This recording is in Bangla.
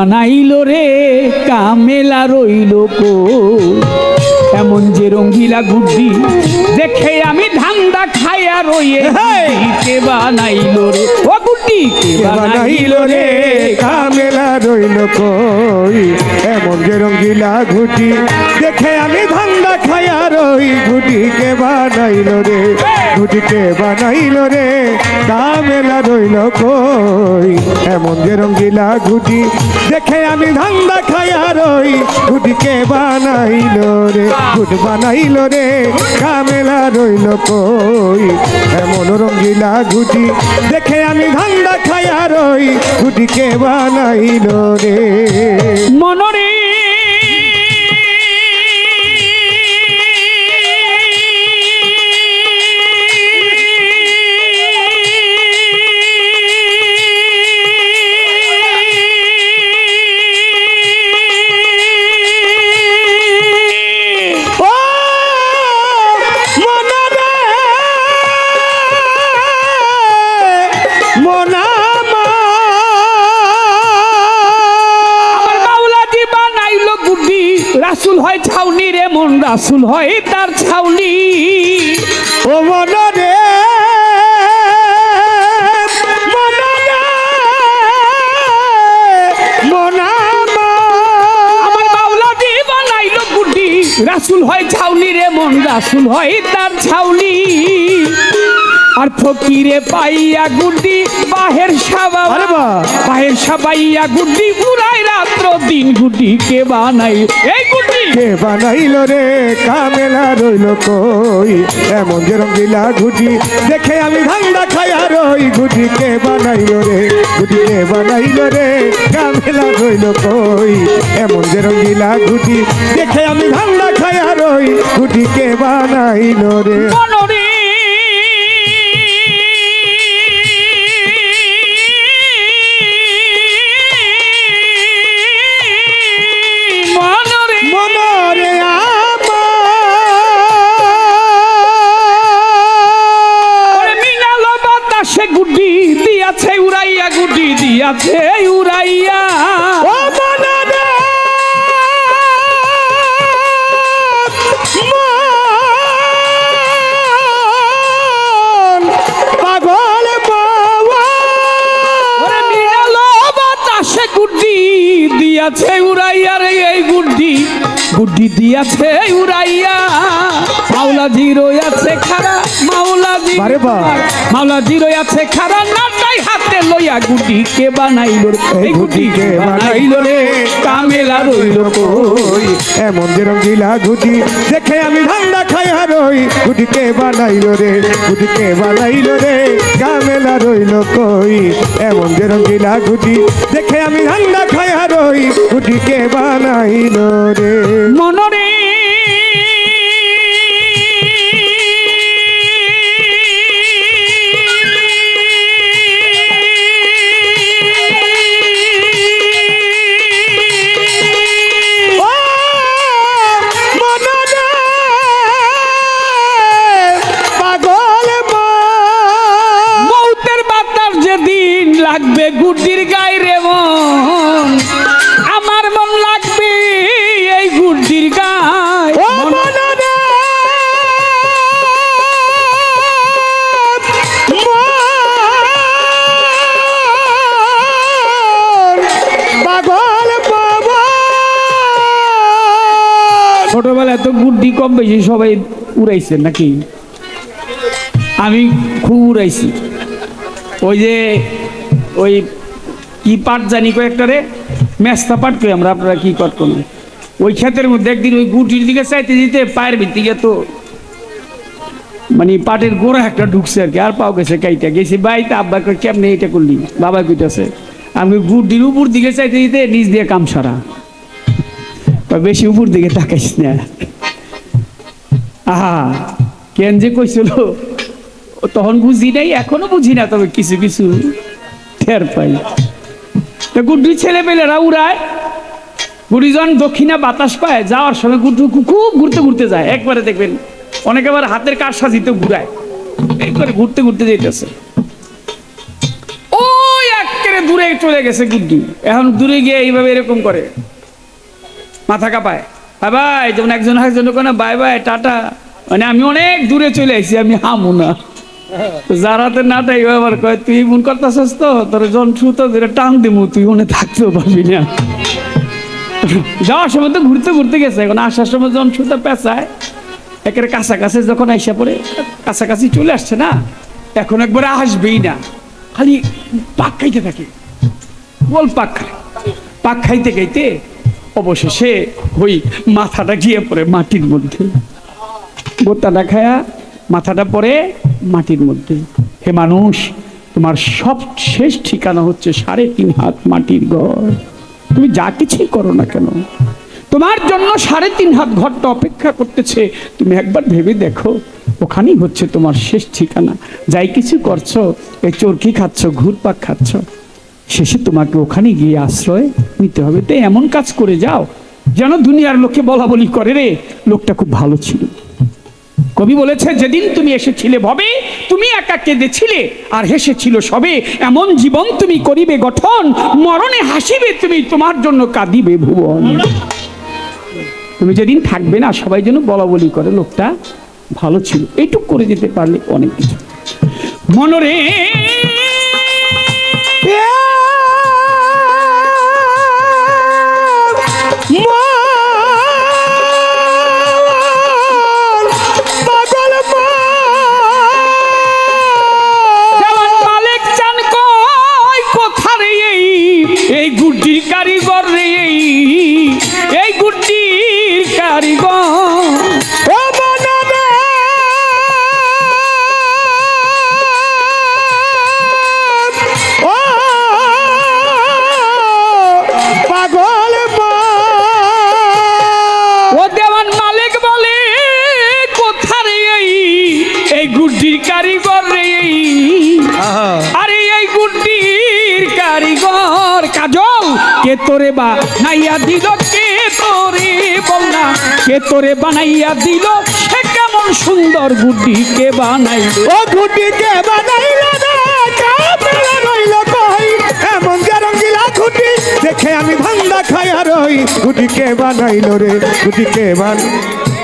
বানাইল রে কামেলা রইল কো এমন যে রঙ্গিলা গুড্ডি দেখে আমি ধান্দা খাইয়া রইয়ে! কে বানাইল রে। ও গুড্ডি কে বানাইল রে কামেলা রইল কই? এমন যে রঙ্গিলা ঘুটি দেখে আমি ধান্দা খায়া রই ঘুটিকে বানাইল রে ঘুটিকে বানাইল রে কামেলা রইল কই? এমন যে রঙ্গিলা ঘুটি দেখে আমি ধান্দা খায়া রই ঘুটিকে বানাইল রে ঘুট বানাইল রে কামেলা রইল কই? এমন রঙ্গিলা ঘুটি দেখে আমি ধান্দা খায়া রই ঘুটিকে বানাইল রে। মনরে রাসুল হয় ছাউনি রে, মন রাসুল হয় তার ছাউনি। ও বাউলাজি বানাইল রাসুল হয় ছাউনি রে, মন রাসুল হয় তার ছাউনি। আর ফকিরে পাইয়া গুড্ডি বাহের সাবা আরে বাহ! বাহের সাবাইয়া গুড্ডি পুরাই রাত্র দিন গুড্ডি কে বানাই? এই গুড্ডি! কে বানাইল রে কামেলা রইল কই? এমন যে রঙ্গিলা ঘুটি দেখে আমি ধান্দা খায়া রই। ঘুটি কে বানাইল রে ঘুটি কে বানাইল রে কামেলা রইল কই? এমন যে রঙ্গিলা ঘুটি দেখে আমি ধান্দা খায়া রই। ঘুটি কে বানাইল রে? উড়াইয়া। ও মনরে পাগল বাবা! বাতাসে গুড্ডি দিয়াছে উড়াইয়া রে এই গুড্ডি। গুড্ডি দিয়াছে উড়াইয়া। মাওলা জিরো আছে খারা মাওলা বা। মাওলা জিরো আছে খারা নাটাই হাতে লইয়া গুড্ডি কে বানাইল রে? এই গুড্ডি কে বানাইল রে কামেলা রইল ওই এমন যে রঙ্গিলা ঘুটি দেখে আমি ধান্দা খাই হারই। ঘুটিকে বানাইল রে ঘুটিকে বানাইল রে কামেলা রইল কই? এমন যে রঙ্গিলা ঘুটি দেখে আমি ধান্দা খাই হারই। ঘুটিকে বানাইল রে। মনরে তো গুড্ডি কম বেশি সবাই উড়াইছে নাকি? আমি খুব উড়াইছি। ওই যে ওই কি পাট জানি কয়েকটারে মেস্তা পাট কই আমরা আপনারা কি কট কোন? ওই ক্ষেতের মধ্যে একদিন ওই গুটির দিকে চাইতে দিতে পায়ের ভিত্তিকে তো মানে পাটের গোড়া একটা ঢুকছে আর কি আর পাও গেছে কাইটা। গেছি বাইতে আব্বা কই, কেমনে এটা করলি? বাবা কইতাছে আমি গুটির উপর দিকে চাইতে দিতে নিজ দিয়ে কাম সারা। বেশি উপর দিকে তাকাইস না। আহা, কেন যে কইছিল? তখন বুঝি নাই, এখনও বুঝি না, তবে কিছু কিছু টের পাই। তা গুড্ডি ছেলে পেলেরা উড়ায়। গুড়িজন দক্ষিণা বাতাস পায়, যাওয়ার সময় গুড্ডু খুব ঘুরতে ঘুরতে যায়। একবারে দেখবেন, অনেকে আবার হাতের কাজ সাজিতে ঘুরায়। একবারে ঘুরতে ঘুরতে যেতেছে ওই একেবারে দূরে চলে গেছে গুড্ডি। এখন দূরে গিয়ে এইভাবে এরকম করে। মাথা কাঁপায়। বাই বাই যেমন একজন একজন কোনো বাই বাই টাটা। মানে আমি অনেক দূরে চলে আসছি আমি হামু না। যারাতে নাটাই আবার কয়, তুই মন করতেছস তো? তোর জন ছুতো ধরে টান দিমু, তুই মনে থাকতেও পারবি না। যাওয়ার সময় তো ঘুরতে ঘুরতে গেছে, এখন আসার সময় জন ছুতো পেঁচায়। একের কাছাকাছি যখন আইসা পড়ে, কাছাকাছি চলে আসছে না, এখন একবারে আসবেই না। খালি পাক খাইতে থাকে। বল পাক খায়। পাক খাইতে খাইতে অবশেষে ওই মাথাটা গিয়ে পড়ে মাটির মধ্যে। গোটাটা খায়া মাথাটা পড়ে মাটির মধ্যে। হে মানুষ, তোমার সব শেষ ঠিকানা হচ্ছে সাড়ে তিন হাত মাটির ঘর। তুমি যা কিছুই করো না কেন? তোমার জন্য সাড়ে তিন হাত ঘরটা অপেক্ষা করতেছে। তুমি একবার ভেবে দেখো, ওখানেই হচ্ছে তোমার শেষ ঠিকানা। যাই কিছু করছ, এই চরকি খাচ্ছ, ঘুরপাক খাচ্ছ, শেষে তোমাকে ওখানে গিয়ে আশ্রয় নিতে হবে। তো এমন কাজ করে যাও, যেন দুনিয়ার লোকে বলা বলি করে রে, লোকটা খুব ভালো ছিল। কবি বলেছে, যেদিন তুমি এসেছিলে ভবে, তুমি একা কেঁদেছিলে, আর হেসেছিল সবে। এমন জীবন তুমি করিবে গঠন, মরণে হাসিবে তুমি, তোমার জন্য কাঁদিবে ভুবন। তুমি যেদিন থাকবে না, সবাই যেন বলা বলি করে, লোকটা ভালো ছিল। এইটুক করে যেতে পারলে অনেক কিছু। মনরে পাগল আরে কারিগর কাজল, কে তোরে বা নাইয়া দিল, কে তোরে বল না কে তোরে বানাইয়া দিল, সে কেমন সুন্দর গুড্ডি কে বানাইল? ও বানাইল এমন রঙ্গিলা ঘুটি দেখে আমি ধান্দা খায়া রই। ঘুটিকে বানাইল রে ঘুটিকে বান দেখে